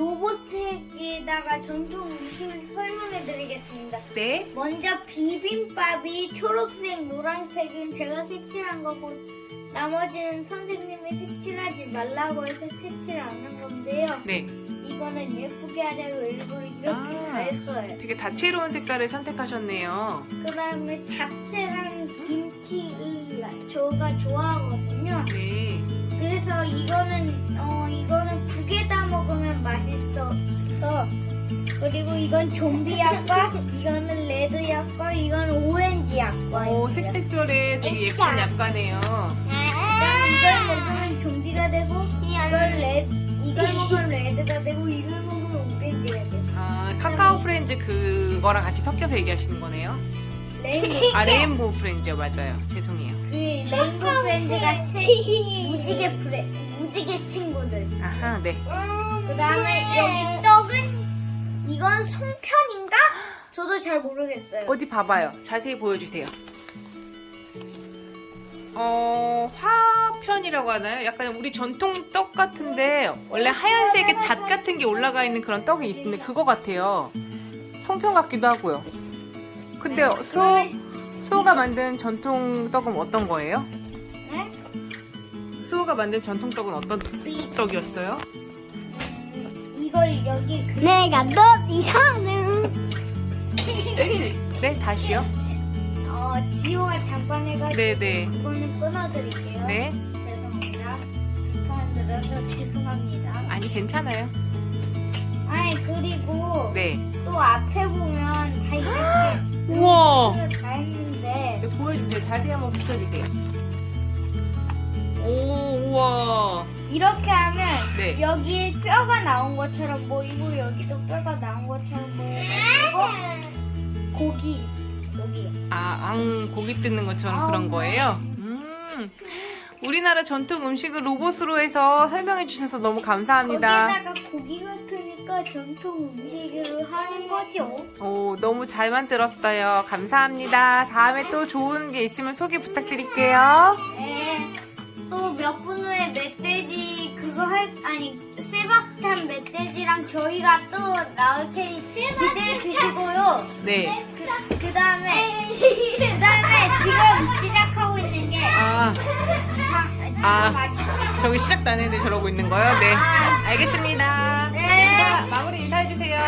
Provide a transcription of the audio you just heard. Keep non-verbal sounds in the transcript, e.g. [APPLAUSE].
로봇에다가 전통 음식을 설명해 드리겠습니다. 네. 먼저 비빔밥이 초록색, 노란색은 제가 색칠한 거고 나머지는 선생님이 색칠하지 말라고 해서 색칠 안한 건데요. 네. 이거는 예쁘게 하려고 일부러 이렇게 아. 다 했어요. 되게 다채로운 색깔을 선택하셨네요. 그 다음에 잡채랑 김치를 저가 좋아하거든요. 네. 그리고 이건 좀비 약과 이거는 레드 약과 이건 오렌지 약과 오, 색색별에 되게 예쁜 약과네요. 이걸 먹으면 좀비가 되고 이걸 레드 이걸 먹으면 레드가 되고 이걸 먹으면 오렌지가 되고 아, 카카오 프렌즈 그거랑 같이 섞여서 얘기하시는 거네요. 레인보우 아, 레인보우 프렌즈요. 맞아요. 죄송해요. 그 레인보우 프렌즈가 세 무지개 프레 무지개 친구들 아하, 네. 그 다음에 여기 이건 송편인가? 저도 잘 모르겠어요. 어디 봐봐요. 자세히 보여주세요. 어, 화편이라고 하나요? 약간 우리 전통 떡 같은데, 원래 하얀색의 잣 같은 게 올라가 있는 그런 떡이 있는데, 그거 같아요. 송편 같기도 하고요. 근데 소, 소가 만든 전통 떡은 어떤 거예요? 네? 수호가 만든 전통 떡은 어떤 이- 떡이었어요? 이걸 여기 그 내가 너 이상해. 네, 다시요. 어, 지호가 잠깐 해가지고 네네. 이거는 끊어드릴게요. 네. 죄송합니다. 불편 들어서 죄송합니다. 아니, 괜찮아요. 아니 그리고 네. 또 앞에 보면 다 이렇게 [GASPS] 우와! 다 했는데 네, 보여주세요. 자세히 한번 붙여주세요. 오, 우와. 이렇게 하면 네. 여기에 뼈가 나온 것처럼 보이고 여기도 뼈가 나온 것처럼 보이고 고기 여기 아, 앙, 고기 뜯는 것처럼 그런 거예요? 음. 우리나라 전통 음식을 로봇으로 해서 설명해 주셔서 너무 감사합니다. 거기다가 고기 같으니까 전통 음식으로 하는 거죠. 오, 너무 잘 만들었어요. 감사합니다. 다음에 또 좋은 게 있으면 소개 부탁드릴게요. 네. 저희가 또 나올 테니 기대해 주시고요. 네. 그, 그 다음에 그 다음에 지금 시작하고 있는 게 아, 자, 아. 저기 시작도 안 했는데 저러고 있는 거요? 네. 알겠습니다. 네. 자, 마무리 인사해주세요.